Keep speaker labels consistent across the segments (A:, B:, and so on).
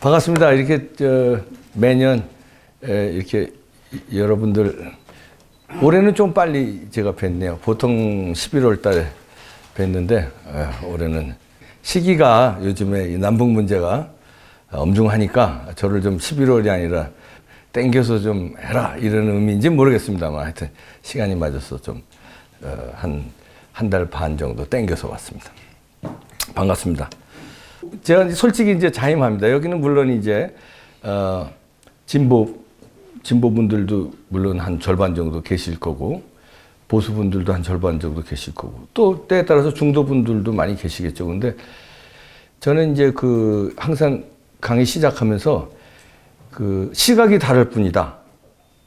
A: 반갑습니다. 이렇게 저 매년 에, 이렇게 여러분들 올해는 좀 빨리 제가 뵀네요. 보통 11월 달에 뵀는데 에, 올해는 시기가 요즘에 이 남북 문제가 엄중하니까 저를 좀 11월이 아니라 땡겨서 좀 해라 이런 의미인지 모르겠습니다만 하여튼 시간이 맞아서 좀한 한 달 반 정도 땡겨서 왔습니다. 반갑습니다. 제가 솔직히 이제 자임합니다. 여기는 물론 이제 어, 진보 진보 분들도 물론 한 절반 정도 계실 거고 보수 분들도 한 절반 정도 계실 거고 또 때에 따라서 중도 분들도 많이 계시겠죠. 근데 저는 이제 그 항상 강의 시작하면서 그 시각이 다를 뿐이다.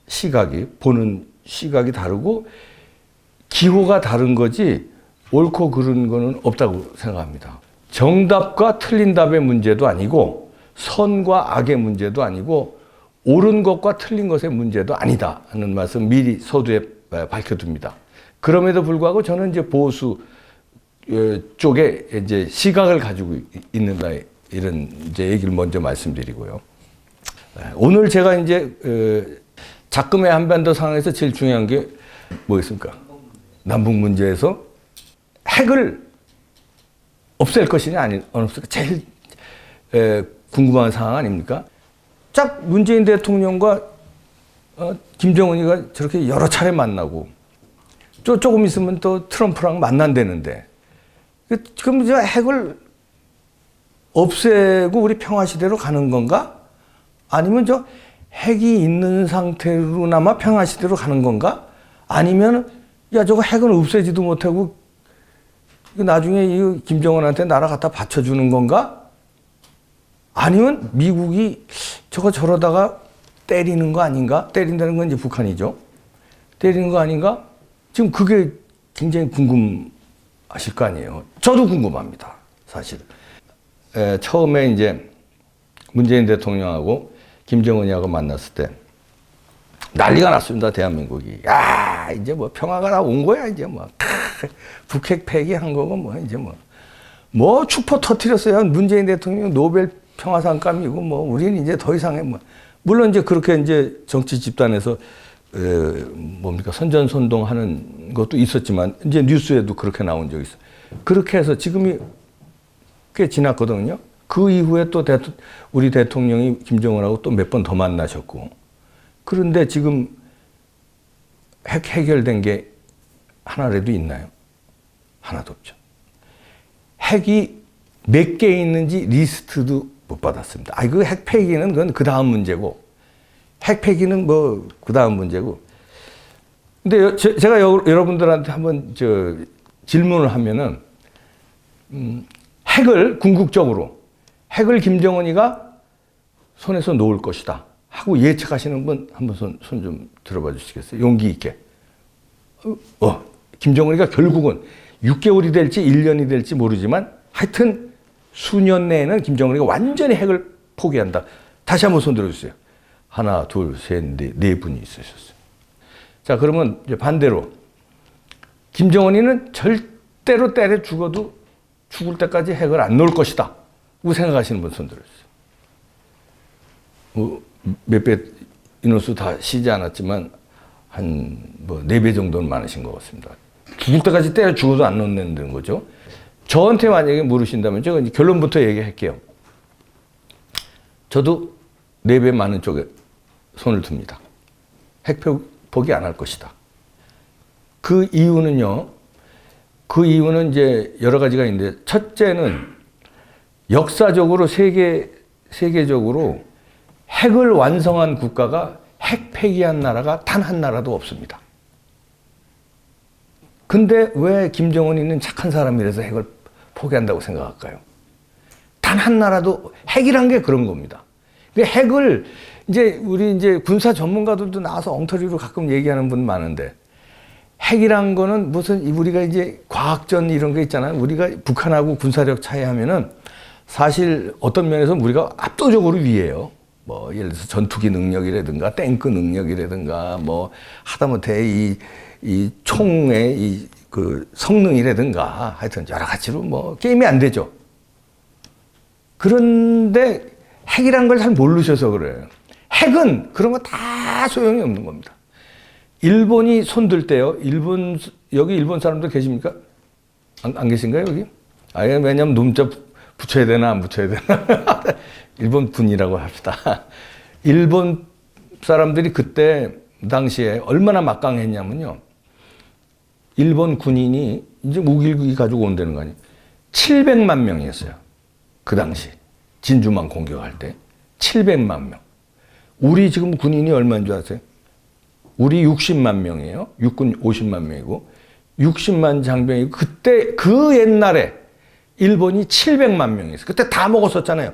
A: 시각이 보는 시각이 다르고 기호가 다른 거지 옳고 그른 거는 없다고 생각합니다. 정답과 틀린 답의 문제도 아니고 선과 악의 문제도 아니고 옳은 것과 틀린 것의 문제도 아니다 하는 말씀 미리 서두에 밝혀둡니다. 그럼에도 불구하고 저는 이제 보수 어, 쪽에 이제 시각을 가지고 있는다 이런 이제 얘기를 먼저 말씀드리고요. 오늘 제가 이제 어, 작금의 한반도 상황에서 제일 중요한 게 뭐겠습니까? 남북 문제에서 핵을 없앨 것이냐 아니 없을까 제일 에, 궁금한 상황 아닙니까? 짝 문재인 대통령과 어, 김정은이가 저렇게 여러 차례 만나고 또 조금 있으면 또 트럼프랑 만난다는데 그, 그럼 이제 핵을 없애고 우리 평화 시대로 가는 건가? 아니면 저 핵이 있는 상태로나마 평화 시대로 가는 건가? 아니면 야 저거 핵은 없애지도 못하고 나중에 이 김정은한테 나라 갖다 바쳐주는 건가? 아니면 미국이 저거 저러다가 때리는 거 아닌가? 때린다는 건 이제 북한이죠. 때리는 거 아닌가? 지금 그게 굉장히 궁금하실 거 아니에요. 저도 궁금합니다. 사실. 에, 처음에 이제 문재인 대통령하고 김정은이하고 만났을 때 난리가 났습니다. 대한민국이. 야, 이제 뭐 평화가 다온 거야. 이제 뭐. 북핵 폐기한 거고 뭐 이제 뭐. 뭐 축포 터트렸어요. 문재인 대통령 노벨 평화상감이고 뭐 우리는 이제 더 이상의 뭐. 물론 이제 그렇게 이제 정치 집단에서 에, 뭡니까 선전선동하는 것도 있었지만 이제 뉴스에도 그렇게 나온 적이 있어. 요 그렇게 해서 지금이 꽤 지났거든요. 그 이후에 또 대토, 우리 대통령이 김정은하고 또 몇 번 더 만나셨고 그런데 지금 핵 해결된 게 하나라도 있나요? 하나도 없죠. 핵이 몇 개 있는지 리스트도 못 받았습니다. 아, 그 핵 폐기는 그건 그 다음 문제고, 핵 폐기는 뭐 그 다음 문제고. 근데 제, 제가 여, 러분들한테 한번 저 질문을 하면은, 음, 핵을 궁극적으로, 핵을 김정은이가 손에서 놓을 것이다. 하고 예측하시는 분 한번 손좀 들어봐 주시겠어요? 용기 있게. 어, 어, 김정은이가 결국은 6개월이 될지 1년이 될지 모르지만 하여튼 수년 내에는 김정은이가 완전히 핵을 포기한다. 다시 한번 손 들어주세요. 하나, 둘, 셋, 넷, 네 분이 있으셨어요. 자, 그러면 반대로 김정은이는 절대로 때려 죽어도 죽을 때까지 핵을 안 놓을 것이다. 고 생각하시는 분 손 들어주세요. 뭐, 몇배 인원수 다 쉬지 않았지만 한뭐네배 정도는 많으신 것 같습니다. 죽을 때까지 때려 죽어도 안 놓는다는 거죠. 저한테 만약에 물으신다면 제가 결론부터 얘기할게요. 저도 네배 많은 쪽에 손을 듭니다. 포기 안할 것이다. 그 이유는요. 그 이유는 이제 여러 가지가 있는데 첫째는 역사적으로 세계 세계적으로 핵을 완성한 국가가 핵 폐기한 나라가 단 한 나라도 없습니다. 근데 왜 김정은이는 착한 사람이라서 핵을 포기한다고 생각할까요? 단 한 나라도 핵이란 게 그런 겁니다. 그 핵을 이제 우리 이제 군사 전문가들도 나와서 엉터리로 가끔 얘기하는 분 많은데 핵이란 거는 무슨 우리가 이제 과학전 이런 거 있잖아요. 우리가 북한하고 군사력 차이 하면은 사실 어떤 면에서 우리가 압도적으로 위에요. 뭐 예를 들어서 전투기 능력이라든가 탱크 능력이라든가 뭐 하다못해 이, 이 총의 이 그 성능이라든가 하여튼 여러 가지로 뭐 게임이 안 되죠. 그런데 핵이란 걸 잘 모르셔서 그래요. 핵은 그런 거 다 소용이 없는 겁니다. 일본이 손들 때요. 일본 여기 일본 사람들 계십니까? 안, 안 계신가요 여기? 아예 왜냐면 문자 붙여야 되나 안 붙여야 되나? 일본 군이라고 합시다. 일본 사람들이 그때 당시에 얼마나 막강했냐면요. 일본 군인이 이제 무기를 가지고 온다는 거 아니에요. 700만 명이었어요. 그 당시 진주만 공격할 때 700만 명. 우리 지금 군인이 얼마인 줄 아세요? 우리 60만 명이에요. 육군 50만 명이고 60만 장병이고 그때 그 옛날에 일본이 700만 명이었어요. 그때 다 먹었었잖아요.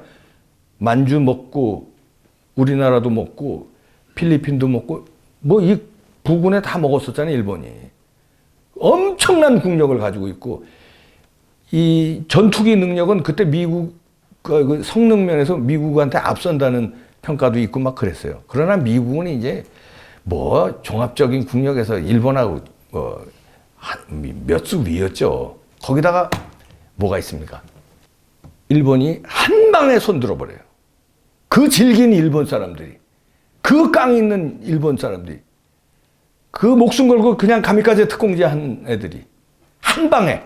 A: 만주 먹고 우리나라도 먹고 필리핀도 먹고 뭐 이 부근에 다 먹었었잖아요. 일본이. 엄청난 국력을 가지고 있고 이 전투기 능력은 그때 미국 그- 그 성능 면에서 미국한테 앞선다는 평가도 있고 막 그랬어요. 그러나 미국은 이제 뭐 종합적인 국력에서 일본하고 뭐 몇 수 위였죠. 거기다가 뭐가 있습니까? 일본이 한 방에 손 들어 버려요. 그 질긴 일본 사람들이, 그 깡 있는 일본 사람들이, 그 목숨 걸고 그냥 가미까지 특공지 한 애들이 한 방에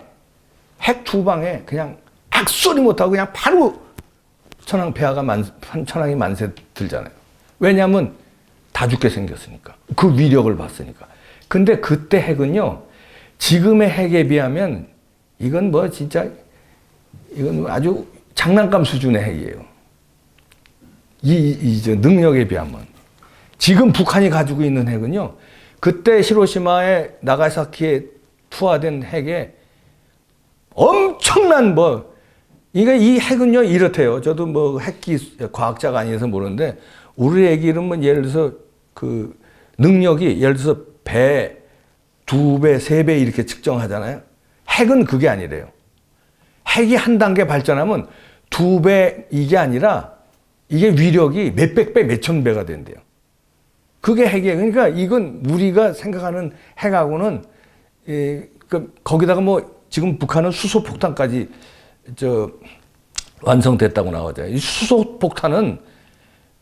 A: 핵 두 방에 그냥 악소리 못하고 그냥 바로 천황 폐하가 만, 천황이 만세 들잖아요. 왜냐하면 다 죽게 생겼으니까. 그 위력을 봤으니까. 근데 그때 핵은요, 지금의 핵에 비하면 이건 뭐 진짜, 이건 아주 장난감 수준의 핵이에요. 이, 이, 능력에 비하면. 지금 북한이 가지고 있는 핵은요, 그때 히로시마에 나가사키에 투하된 핵에 엄청난 뭐, 그러니까 이 핵은요, 이렇대요. 저도 뭐 핵기 과학자가 아니어서 모르는데, 우리 애기는 뭐 예를 들어서 그 능력이 예를 들어서 배, 두 배, 세 배 이렇게 측정하잖아요. 핵은 그게 아니래요. 핵이 한 단계 발전하면 두 배 이게 아니라 이게 위력이 몇백 배, 몇천 배가 된대요. 그게 핵이에요. 그러니까 이건 우리가 생각하는 핵하고는 예, 그 거기다가 뭐 지금 북한은 수소 폭탄까지 저 완성됐다고 나오죠. 이 수소 폭탄은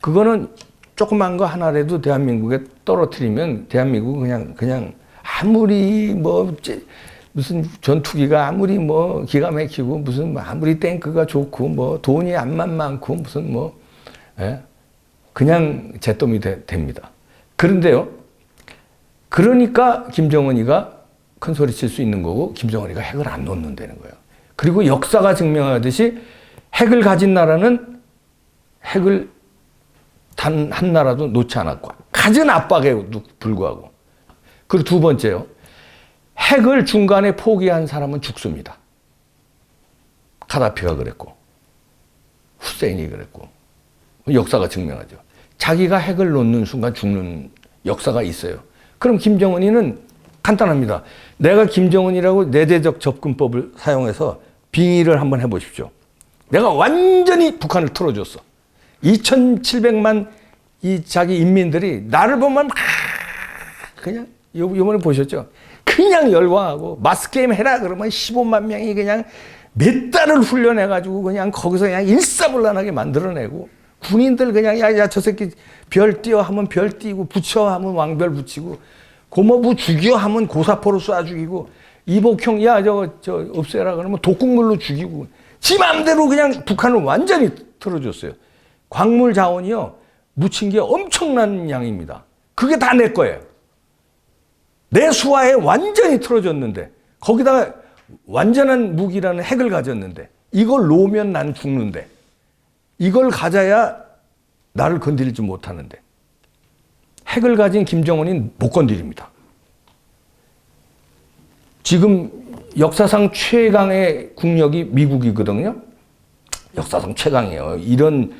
A: 그거는 조그만 거 하나라도 대한민국에 떨어뜨리면 대한민국은 그냥 그냥 아무리 뭐 제- 무슨 전투기가 아무리 뭐 기가 막히고 무슨 뭐 아무리 탱크가 좋고 뭐 돈이 안만 많고 무슨 뭐 예? 그냥 잿더미 되- 됩니다. 그런데요. 그러니까 김정은이가 큰 소리 칠 수 있는 거고 김정은이가 핵을 안 놓는다는 거예요. 그리고 역사가 증명하듯이 핵을 가진 나라는 핵을 단 한 나라도 놓지 않았고 가진 압박에 불구하고 그리고 두 번째요. 핵을 중간에 포기한 사람은 죽습니다. 카다피가 그랬고 후세인이 그랬고 역사가 증명하죠. 자기가 핵을 놓는 순간 죽는 역사가 있어요. 그럼 김정은이는 간단합니다. 내가 김정은이라고 내재적 접근법을 사용해서 빙의를 한번 해보십시오. 내가 완전히 북한을 틀어줬어. 2,700만 이 자기 인민들이 나를 보면 막 그냥 요, 요번에 보셨죠? 그냥 열광하고 마스게임 해라 그러면 15만 명이 그냥 몇 달을 훈련해가지고 그냥 거기서 그냥 일사불란하게 만들어내고 군인들 그냥 야야 저 새끼 별 띄어 하면 별 띄고 붙여 하면 왕별 붙이고 고모부 죽여 하면 고사포로 쏴 죽이고 이복형 야 저거 저 없애라 그러면 독국물로 죽이고 지 맘대로 그냥 북한을 완전히 틀어줬어요. 광물 자원이요 묻힌 게 엄청난 양입니다. 그게 다 내 거예요. 내 수하에 완전히 틀어졌는데 거기다가 완전한 무기라는 핵을 가졌는데 이걸 놓으면 난 죽는데 이걸 가져야 나를 건드리지 못하는데 핵을 가진 김정은이 못 건드립니다. 지금 역사상 최강의 국력이 미국이거든요. 역사상 최강이에요. 이런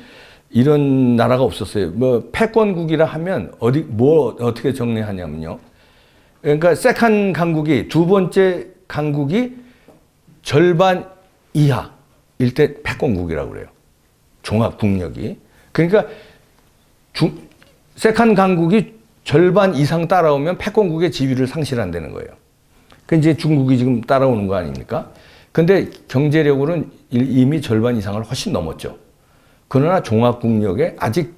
A: 이런 나라가 없었어요. 뭐 패권국이라 하면 어디 뭐 어떻게 정리하냐면요. 그러니까 세컨 강국이 두 번째 강국이 절반 이하일 때 패권국이라고 그래요. 종합 국력이. 그러니까 중, 세컨 강국이 절반 이상 따라오면 패권국의 지위를 상실한다는 거예요. 그 이제 중국이 지금 따라오는 거 아닙니까? 근데 경제력으로는 이- 이미 절반 이상을 훨씬 넘었죠. 그러나 종합국력에 아직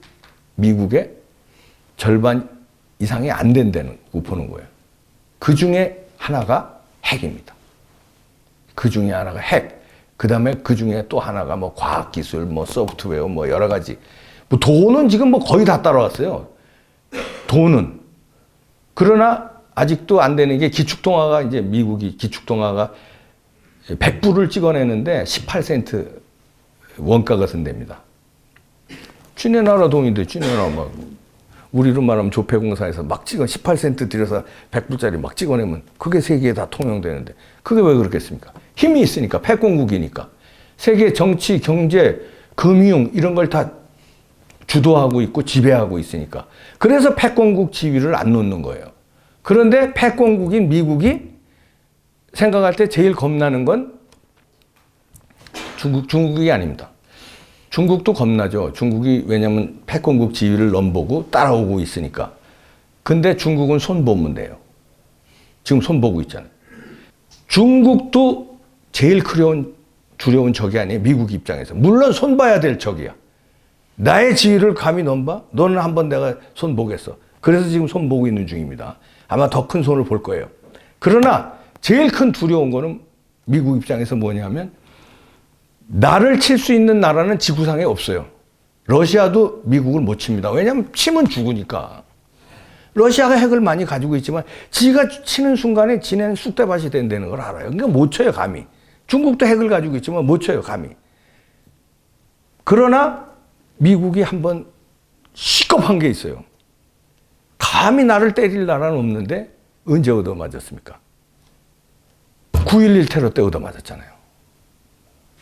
A: 미국의 절반 이상이 안 된다는 거 보는 거예요. 그 중에 하나가 핵입니다. 그 중에 하나가 핵. 그 다음에 그 중에 또 하나가 뭐 과학기술, 뭐 소프트웨어, 뭐 여러 가지. 뭐 돈은 지금 뭐 거의 다 따라왔어요. 돈은. 그러나 아직도 안 되는 게 기축통화가 이제 미국이 기축통화가 100불을 찍어내는데 18센트 원가가 선답니다. 쥐네 나라 돈인데 쥐네 나라 막 우리로 말하면 조폐공사에서 막 찍어 18센트 들여서 100불짜리 막 찍어내면 그게 세계에 다 통용되는데 그게 왜 그렇겠습니까? 힘이 있으니까 패권국이니까 세계 정치, 경제, 금융 이런 걸 다 주도하고 있고 지배하고 있으니까 그래서 패권국 지위를 안 놓는 거예요. 그런데 패권국인 미국이 생각할 때 제일 겁나는 건 중국, 중국이 아닙니다. 중국도 겁나죠. 중국이 왜냐면 패권국 지위를 넘보고 따라오고 있으니까. 근데 중국은 손 보면 돼요. 지금 손 보고 있잖아요. 중국도 제일 두려운, 두려운 적이 아니에요. 미국 입장에서. 물론 손 봐야 될 적이야. 나의 지위를 감히 넘봐? 너는 한번 내가 손 보겠어. 그래서 지금 손 보고 있는 중입니다. 아마 더 큰 손을 볼 거예요. 그러나 제일 큰 두려운 거는 미국 입장에서 뭐냐면 나를 칠 수 있는 나라는 지구상에 없어요. 러시아도 미국을 못 칩니다. 왜냐하면 치면 죽으니까. 러시아가 핵을 많이 가지고 있지만 지가 치는 순간에 지는 쑥대밭이 된다는 걸 알아요. 그러니까 못 쳐요, 감히. 중국도 핵을 가지고 있지만 못 쳐요, 감히. 그러나 미국이 한번 시겁한 게 있어요. 감히 나를 때릴 나라는 없는데 언제 얻어맞았습니까? 9.11 테러 때 얻어맞았잖아요.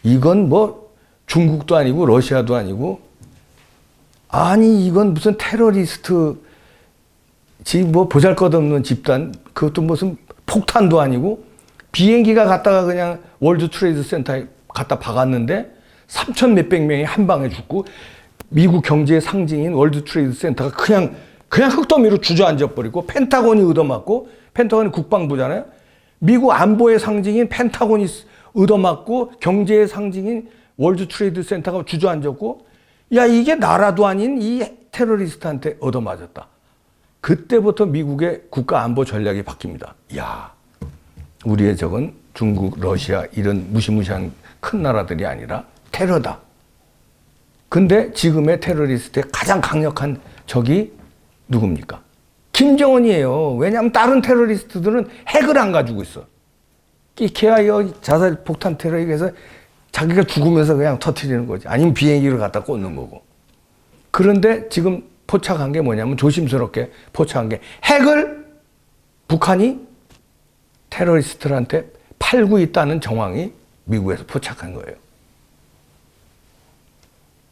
A: 이건 뭐 중국도 아니고 러시아도 아니고 아니 이건 무슨 테러리스트 지금 뭐 보잘것없는 집단 그것도 무슨 폭탄도 아니고 비행기가 갔다가 그냥 월드 트레이드 센터에 갖다 박았는데 3천 몇백 명이 한 방에 죽고 미국 경제의 상징인 월드 트레이드 센터가 그냥 그냥 흙더미로 주저앉아 버리고 펜타곤이 얻어맞고 펜타곤이 국방부잖아요. 미국 안보의 상징인 펜타곤이 얻어맞고 경제의 상징인 월드 트레이드 센터가 주저앉았고 야 이게 나라도 아닌 이 테러리스트한테 얻어맞았다. 그때부터 미국의 국가 안보 전략이 바뀝니다. 야 우리의 적은 중국, 러시아 이런 무시무시한 큰 나라들이 아니라 테러다. 근데 지금의 테러리스트의 가장 강력한 적이 누굽니까? 김정은이에요. 왜냐하면 다른 테러리스트들은 핵을 안 가지고 있어. 끼케하여 자살 폭탄 테러에 의해서 자기가 죽으면서 그냥 터트리는 거지. 아니면 비행기를 갖다 꽂는 거고. 그런데 지금 포착한 게 뭐냐면 조심스럽게 포착한 게 핵을 북한이 테러리스트들한테 팔고 있다는 정황이 미국에서 포착한 거예요.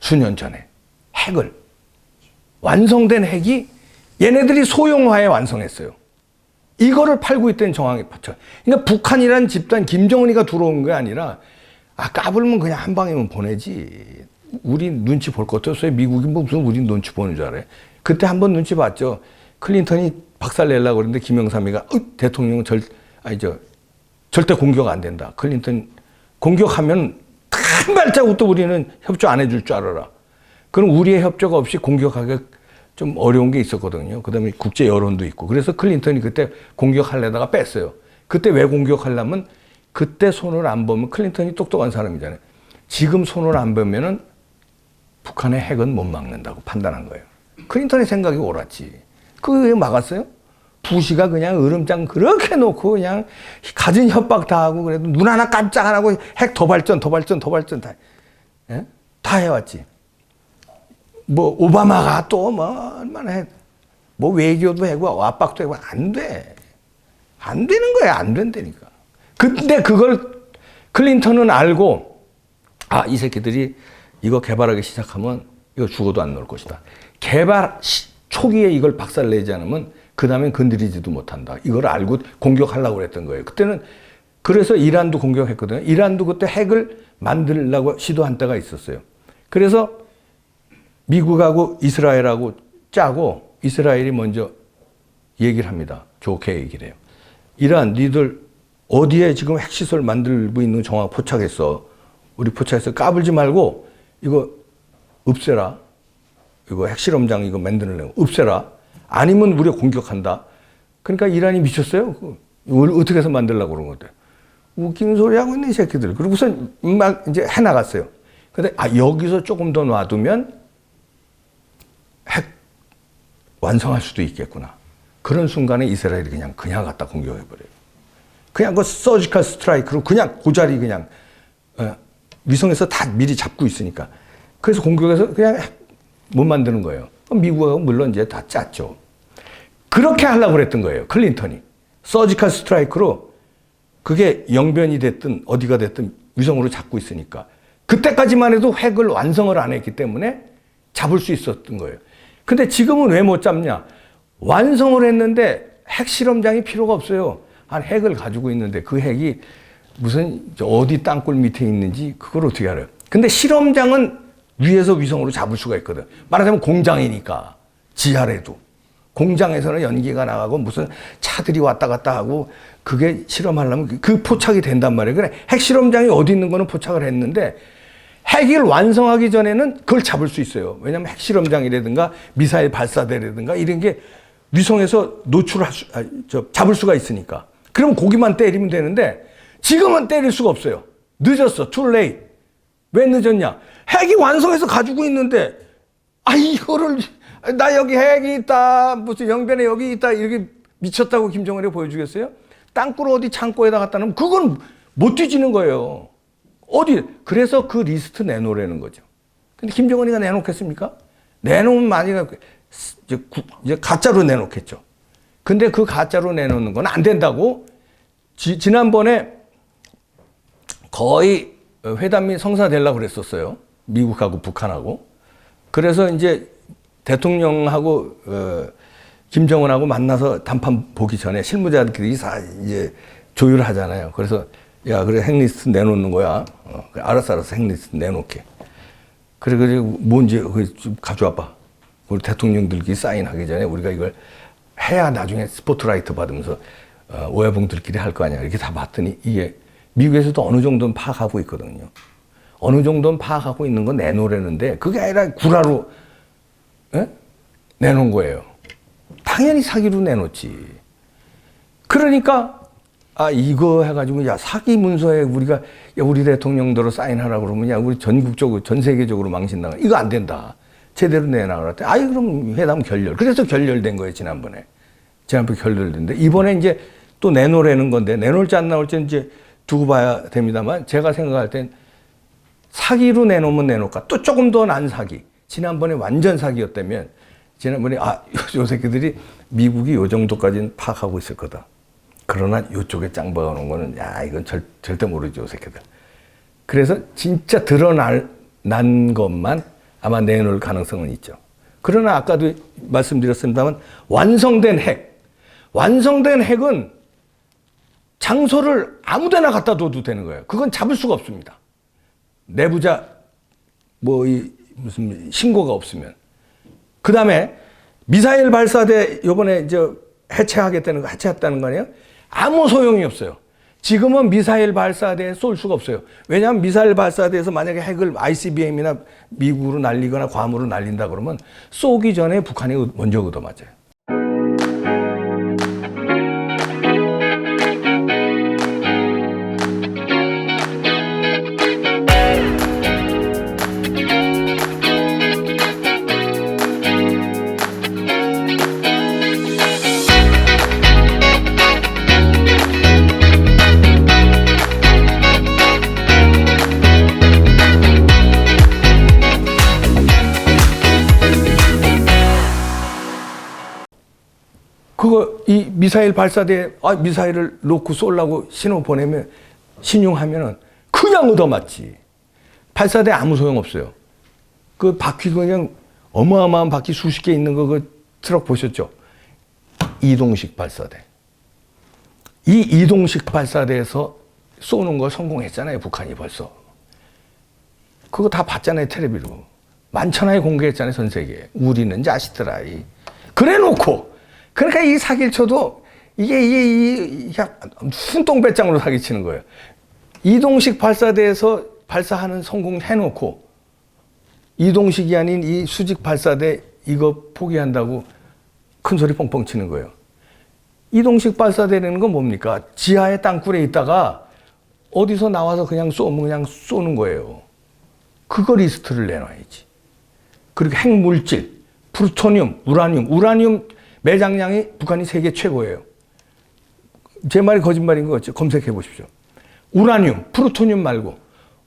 A: 수년 전에 핵을 완성된 핵이 얘네들이 소형화해 완성했어요. 이거를 팔고 있다는 정황이 받쳐. 그러니까 북한이란 집단 김정은이가 들어온 게 아니라 아 까불면 그냥 한 방이면 보내지. 우리 눈치 볼 것도 없어요. 미국이 뭐 무슨 우리 눈치 보는 줄 알아요. 그때 한번 눈치 봤죠. 클린턴이 박살 내려고 그랬는데 김영삼이가 어, 대통령 절 아니 저 절대 공격 안 된다. 클린턴 공격하면 한 발자국도 우리는 협조 안 해줄 줄 알아라. 그럼 우리의 협조가 없이 공격하기 좀 어려운 게 있었거든요. 그 다음에 국제 여론도 있고. 그래서 클린턴이 그때 공격하려다가 뺐어요. 그때 왜 공격하려면 그때 손을 안 보면 클린턴이 똑똑한 사람이잖아요. 지금 손을 안 보면은 북한의 핵은 못 막는다고 판단한 거예요. 클린턴의 생각이 옳았지. 그게 막았어요? 부시가 그냥 으름장 그렇게 놓고 그냥 가진 협박 다 하고 그래도 눈 하나 깜짝 안 하고 핵 더 발전, 더 발전, 더 발전 다, 예? 다 해왔지. 뭐 오바마가 또 뭐 얼마나 해. 뭐 외교도 하고 압박도 하고 안 돼. 안 되는 거야. 안 된다니까. 근데 그걸 클린턴은 알고 아, 이 새끼들이 이거 개발하기 시작하면 이거 죽어도 안 놓을 것이다. 개발 시- 초기에 이걸 박살 내지 않으면 그 다음엔 건드리지도 못한다. 이걸 알고 공격하려고 그랬던 거예요. 그때는 그래서 이란도 공격했거든요. 이란도 그때 핵을 만들려고 시도한 때가 있었어요. 그래서 미국하고 이스라엘하고 짜고 이스라엘이 먼저 얘기를 합니다. 좋게 얘기를 해요. 이란 니들 어디에 지금 핵시설 만들고 있는 정화 포착했어. 우리 포착해서 까불지 말고 이거 없애라. 이거 핵실험장 이거 만드는 없애라. 아니면 우리가 공격한다. 그러니까 이란이 미쳤어요. 그 어떻게 해서 만들려고 그런 건데. 웃기는 소리 하고 있는 이 새끼들. 그리고선 막 이제 해 나갔어요. 근데 아 여기서 조금 더 놔두면 핵 완성할 수도 있겠구나. 그런 순간에 이스라엘이 그냥 그냥 갖다 공격해 버려요. 그냥 그 서지컬 스트라이크로 그냥 고자리 그냥 어, 위성에서 다 미리 잡고 있으니까. 그래서 공격해서 그냥 핵못 만드는 거예요. 그럼 미국하고 물론 이제 다 짰죠. 그렇게 하려고 그랬던 거예요. 클린턴이. 서지컬 스트라이크로 그게 영변이 됐든 어디가 됐든 위성으로 잡고 있으니까. 그때까지만 해도 핵을 완성을 안 했기 때문에 잡을 수 있었던 거예요. 근데 지금은 왜 못 잡냐? 완성을 했는데 핵 실험장이 필요가 없어요. 한 핵을 가지고 있는데 그 핵이 무슨 저 어디 땅굴 밑에 있는지 그걸 어떻게 알아요? 근데 실험장은 위에서 위성으로 잡을 수가 있거든. 말하자면 공장이니까 지하래도 공장에서는 연기가 나가고 무슨 차들이 왔다 갔다 하고 그게 실험하려면 그- 그 포착이 된단 말이에요. 그래 핵 실험장이 어디 있는 거는 포착을 했는데 핵을 완성하기 전에는 그걸 잡을 수 있어요. 왜냐하면 핵 실험장이라든가 미사일 발사대라든가 이런 게 위성에서 노출할 수, 아, 저, 잡을 수가 있으니까. 그럼 고기만 때리면 되는데 지금은 때릴 수가 없어요. 늦었어. too late. 왜 늦었냐? 핵이 완성해서 가지고 있는데, 아, 이거를, 나 여기 핵이 있다. 무슨 영변에 여기 있다. 이렇게 미쳤다고 김정은이 보여주겠어요? 땅굴 어디 창고에다 갖다 놓으면 그건 못 뒤지는 거예요. 어디, 그래서 그 리스트 내놓으라는 거죠. 근데 김정은이가 내놓겠습니까? 내놓으면 만약에 이제, 구- 이제 가짜로 내놓겠죠. 근데 그 가짜로 내놓는 건 안 된다고 지, 지난번에 거의 회담이 성사되려고 그랬었어요. 미국하고 북한하고. 그래서 이제 대통령하고 어, 김정은하고 만나서 단판 보기 전에 실무자들끼리 다 이제 조율 하잖아요. 그래서 야 그래 핵리스트 내놓는 거야. 어, 그래, 알았어 알았어 핵리스트 내놓게. 그래 그래 뭔지 그좀 가져와봐. 우리 대통령들끼리 사인하기 전에 우리가 이걸 해야 나중에 스포트라이트 받으면서 어, 오해봉들끼리 할 거 아니야. 이렇게 다 봤더니 이게 미국에서도 어느 정도는 파악하고 있거든요. 어느 정도는 파악하고 있는 건 내놓으려는데 그게 아니라 구라로 예? 내놓은 거예요. 당연히 사기로 내놓지. 그러니까 아 이거 해가지고 야 사기 문서에 우리가 야 우리 대통령대로 사인하라 그러면 야 우리 전국적으로 전 세계적으로 망신당한 이거 안 된다. 제대로 내놔라. 아이 그럼 회담 결렬. 그래서 결렬된 거예요 지난번에. 지난번에 결렬됐는데 이번에 이제 또 내놓으라는 건데 내놓을지 안 나올지 이제 두고 봐야 됩니다만 제가 생각할 땐 사기로 내놓으면 내놓을까? 또 조금 더 난 사기. 지난번에 완전 사기였다면 지난번에 아, 요 새끼들이 미국이 요 정도까지는 파악하고 있을 거다. 그러나 요쪽에 짱 박아놓은 거는 야 이건 절, 절대 모르죠, 요 새끼들. 그래서 진짜 드러날 난 것만 아마 내놓을 가능성은 있죠. 그러나 아까도 말씀드렸습니다만 완성된 핵, 완성된 핵은 장소를 아무데나 갖다 둬도 되는 거예요. 그건 잡을 수가 없습니다. 내부자 뭐 이 무슨 신고가 없으면 그 다음에 미사일 발사대 요번에 이제 해체하겠다는 거 해체했다는 거 아니에요? 아무 소용이 없어요. 지금은 미사일 발사대에 쏠 수가 없어요. 왜냐하면 미사일 발사대에서 만약에 핵을 ICBM이나 미국으로 날리거나 괌으로 날린다 그러면 쏘기 전에 북한이 먼저 얻어맞아요. 그거 이 미사일 발사대 아 미사일을 놓고 쏠라고 신호 보내면 신용하면은 그냥 얻어맞지. 발사대 아무 소용 없어요. 그 바퀴 그냥 어마어마한 바퀴 수십 개 있는 거 그 트럭 보셨죠? 이동식 발사대. 이 이동식 발사대에서 쏘는 거 성공했잖아요, 북한이 벌써. 그거 다 봤잖아요, 텔레비로. 만천하에 공개했잖아요, 전 세계에. 우리는 자식들아. 이. 그래 놓고, 그러니까 이 사기를 쳐도 이게 이게 이 순똥배짱으로 사기치는 거예요. 이동식 발사대에서 발사하는 성공해놓고 이동식이 아닌 이 수직 발사대 이거 포기한다고 큰 소리 뻥뻥 치는 거예요. 이동식 발사대라는 건 뭡니까? 지하의 땅굴에 있다가 어디서 나와서 그냥 쏘면 그냥 쏘는 거예요. 그거 리스트를 내놔야지. 그리고 핵물질, 플루토늄, 우라늄, 우라늄 매장량이 북한이 세계 최고예요. 제 말이 거짓말인 거 같죠? 검색해 보십시오. 우라늄, 플루토늄 말고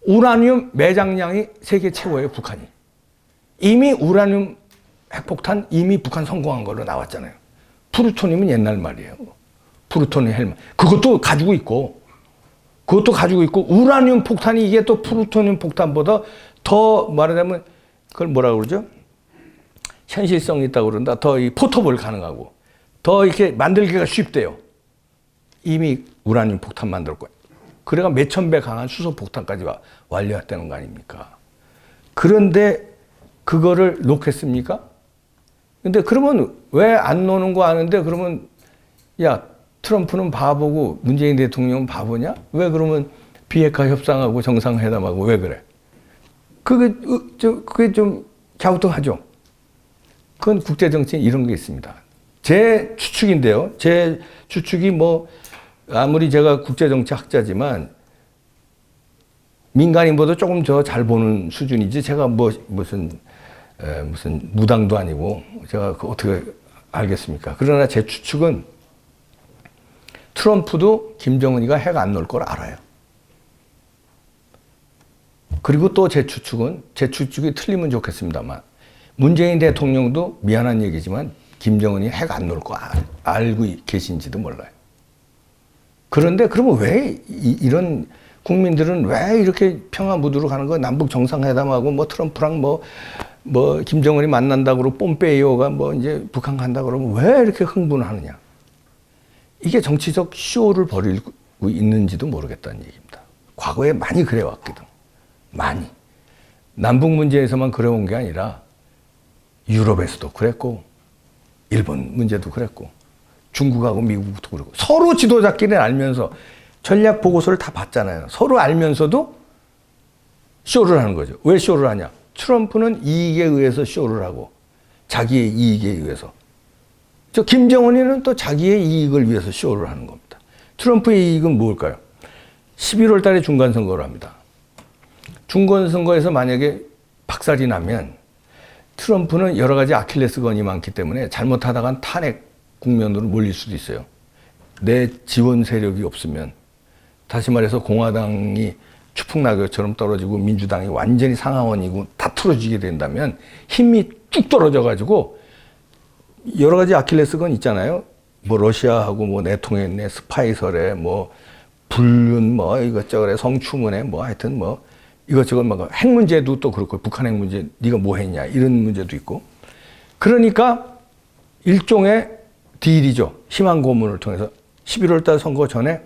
A: 우라늄 매장량이 세계 최고예요, 북한이. 이미 우라늄 핵폭탄 이미 북한 성공한 걸로 나왔잖아요. 플루토늄은 옛날 말이에요. 플루토늄 헬멧. 그것도 가지고 있고, 그것도 가지고 있고, 우라늄 폭탄이 이게 또 플루토늄 폭탄보다 더 말하자면, 그걸 뭐라고 그러죠? 현실성이 있다고 그런다. 더 이 포터블 가능하고, 더 이렇게 만들기가 쉽대요. 이미 우라늄 폭탄 만들었고, 그래가 몇천 배 강한 수소 폭탄까지 와- 완료했다는 거 아닙니까? 그런데 그거를 놓겠습니까? 근데 그러면 왜 안 노는 거 아는데 그러면 야 트럼프는 바보고 문재인 대통령은 바보냐? 왜 그러면 비핵화 협상하고 정상회담하고 왜 그래? 그게 그게 좀 갸우뚱하죠. 그건 국제 정치에 이런 게 있습니다. 제 추측인데요. 제 추측이 뭐 아무리 제가 국제 정치 학자지만 민간인보다 조금 더 잘 보는 수준이지 제가 뭐 무슨 에, 무슨 무당도 아니고 제가 그 어떻게 알겠습니까? 그러나 제 추측은 트럼프도 김정은이가 핵안 놓을 걸 알아요. 그리고 또 제 추측은 제 추측이 틀리면 좋겠습니다만 문재인 대통령도 미안한 얘기지만 김정은이 핵 안 놓을 거 알, 알고 계신지도 몰라요. 그런데 그러면 왜 이, 런 국민들은 왜 이렇게 평화 무드로 가는 거 남북 정상회담하고 뭐 트럼프랑 뭐 뭐 김정은이 만난다고 뽐페이오가 뭐 이제 북한 간다 그러면 왜 이렇게 흥분하느냐? 이게 정치적 쇼를 벌이고 있는지도 모르겠다는 얘기입니다. 과거에 많이 그래 왔거든. 많이. 남북 문제에서만 그래 온 게 아니라 유럽에서도 그랬고 일본 문제도 그랬고 중국하고 미국도 그렇고 서로 지도자끼리 알면서 전략 보고서를 다 봤잖아요. 서로 알면서도 쇼를 하는 거죠. 왜 쇼를 하냐? 트럼프는 이익에 의해서 쇼를 하고 자기의 이익에 의해서 저 김정은이는 또 자기의 이익을 위해서 쇼를 하는 겁니다. 트럼프의 이익은 뭘까요? 11월 달에 중간선거를 합니다. 중간선거에서 만약에 박살이 나면 트럼프는 여러 가지 아킬레스건이 많기 때문에 잘못하다간 탄핵 국면으로 몰릴 수도 있어요. 내 지원 세력이 없으면 다시 말해서 공화당이 추풍낙엽처럼 떨어지고 민주당이 완전히 상하원이고 다 틀어지게 된다면 힘이 쭉 떨어져 가지고 여러 가지 아킬레스건 있잖아요. 뭐 러시아하고 뭐 내통했네, 스파이설에 뭐 불륜 뭐 이것저것에 성추문에 뭐 하여튼 뭐 이것저것 막 핵 문제도 또 그렇고 북한 핵 문제 네가 뭐 했냐 이런 문제도 있고 그러니까 일종의 딜이죠. 희망 고문을 통해서 11월 달 선거 전에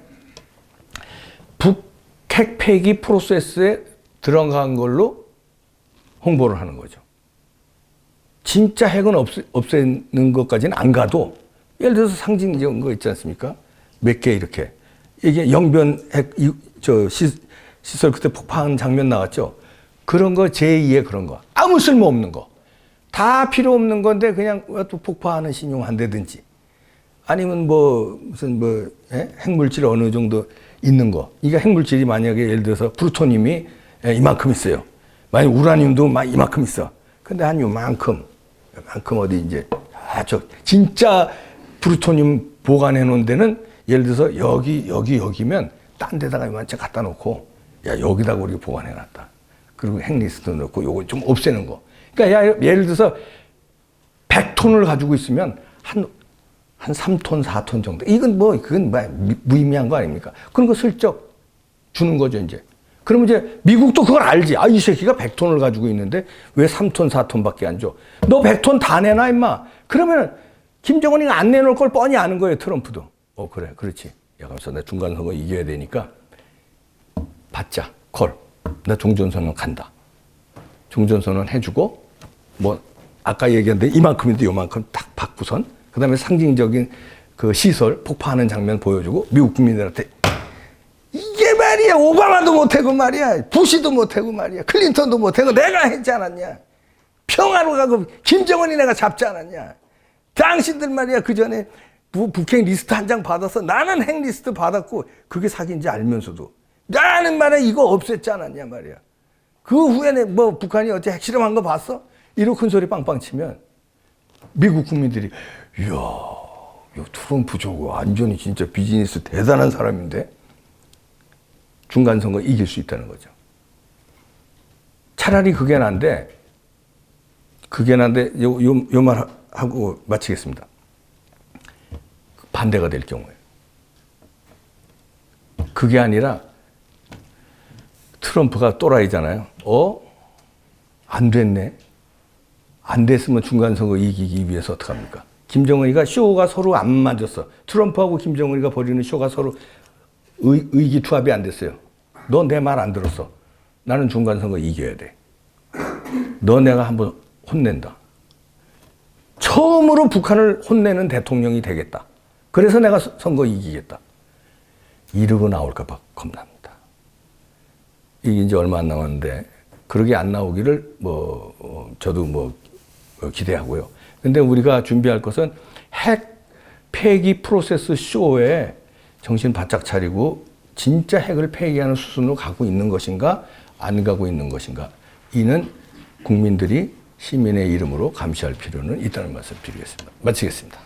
A: 북핵 폐기 프로세스에 들어간 걸로 홍보를 하는 거죠. 진짜 핵은 없애, 없애는 것까지는 안 가도 예를 들어서 상징적인 거 있지 않습니까? 몇 개 이렇게. 이게 영변 핵, 이, 저 시, 시설 그때 폭파한 장면 나왔죠? 그런 거 제2의 그런 거. 아무 쓸모 없는 거. 다 필요 없는 건데 그냥 왜또 폭파하는 신용 한다든지. 아니면 뭐 무슨 뭐 예? 핵물질 어느 정도 있는 거. 이게 핵물질이 만약에 예를 들어서 플루토늄이 예, 이만큼 있어요. 만약 우라늄도 막 이만큼 있어. 근데 한 요만큼, 요만큼 어디 이제 아저 진짜 플루토늄 보관해 놓은 데는 예를 들어서 여기 여기 여기면 딴 데다가 이만큼 갖다 놓고 야 여기다가 우리 보관해 놨다. 그리고 핵리스트 넣고 요거 좀 없애는 거. 그러니까 야, 예를 들어서 100톤을 가지고 있으면 한, 한 3톤, 4톤 정도. 이건 뭐, 그건 뭐 무의미한 거 아닙니까? 그런 거 슬쩍 주는 거죠, 이제. 그러면 이제 미국도 그걸 알지. 아, 이 새끼가 100톤을 가지고 있는데 왜 3톤, 4톤 밖에 안 줘? 너 100톤 다 내놔, 임마. 그러면 김정은이가 안 내놓을 걸 뻔히 아는 거예요, 트럼프도. 어, 그래, 그렇지. 야, 그래서 내 중간 선거 이겨야 되니까 받자, 콜. 나 종전선언 간다. 종전선언 해주고, 뭐, 아까 얘기한 데 이만큼인데 요만큼 딱 받고선, 그 다음에 상징적인 그 시설 폭파하는 장면 보여주고 미국 국민들한테 이게 말이야. 오바마도 못하고 말이야. 부시도 못하고 말이야. 클린턴도 못하고 내가 했지 않았냐. 평화로 가고 김정은이 내가 잡지 않았냐. 당신들 말이야. 그 전에 북핵 리스트 한 장 받아서 나는 핵 리스트 받았고 그게 사기인지 알면서도 나는 말이야 이거 없앴지 않았냐 말이야 그 후에 뭐 북한이 어째 핵실험한 거 봤어? 이렇게 큰 소리 빵빵 치면 미국 국민들이 이야 이 트럼프 저거 완전히 진짜 비즈니스 대단한 사람인데 중간 선거 이길 수 있다는 거죠. 차라리 그게 난데 그게 난데 요요 말 하고 마치겠습니다. 반대가 될 경우에 그게 아니라 트럼프가 또라이잖아요. 어? 안 됐네. 안 됐으면 중간 선거 이기기 위해서 어떡합니까? 김정은이가 쇼가 서로 안 맞았어. 트럼프하고 김정은이가 벌이는 쇼가 서로 의, 의기투합이 안 됐어요. 너 내 말 안 들었어. 나는 중간 선거 이겨야 돼. 너 내가 한번 혼낸다. 처음으로 북한을 혼내는 대통령이 되겠다. 그래서 내가 서- 선거 이기겠다. 이러고 나올까봐 겁납니다. 이게 이제 얼마 안 남았는데 그러게 안 나오기를 뭐 어, 저도 뭐 어, 기대하고요. 근데 우리가 준비할 것은 핵 폐기 프로세스 쇼에 정신 바짝 차리고 진짜 핵을 폐기하는 수순으로 가고 있는 것인가 안 가고 있는 것인가 이는 국민들이 시민의 이름으로 감시할 필요는 있다는 말씀 드리겠습니다. 마치겠습니다.